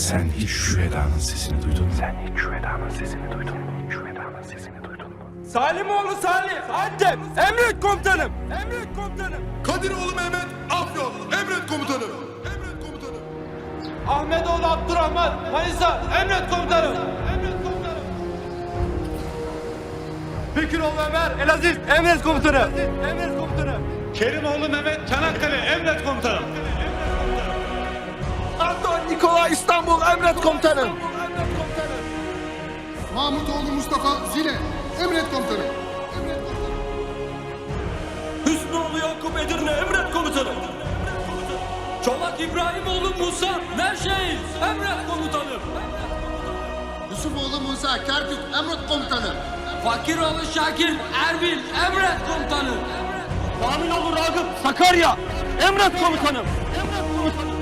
Sen hiç şu Eda'nın sesini duydun mu? Sen hiç şu Eda'nın sesini duydun mu? Şu Eda'nın sesini duydun mu? Salimoğlu Salih, Antep, emret komutanım, emret komutanım. Kadiroğlu Mehmet Afyon. Emret komutanım. Emret komutanım. Ahmetoğlu Abdurrahman, Manisa, emret komutanım. Emret komutanım. Bekiroğlu Ömer, Elaziz, emret komutanım. Emret komutanım. Kerimoğlu Mehmet Çanakkale emret komutanım. İstanbul, emret komutanım. Mahmutoğlu Mustafa Zile. Emret komutanım. Komutanım. Hüsnoğlu Yakup Edirne emret komutanım. Çolak İbrahimoğlu Musa Nevşehir emret komutanım. Yusufoğlu Musa Kerkük. Emret komutanım. Fakiroğlu Şakir Erbil emret komutanım. Aminoğlu Ragıp, Sakarya, emret komutanım. Emret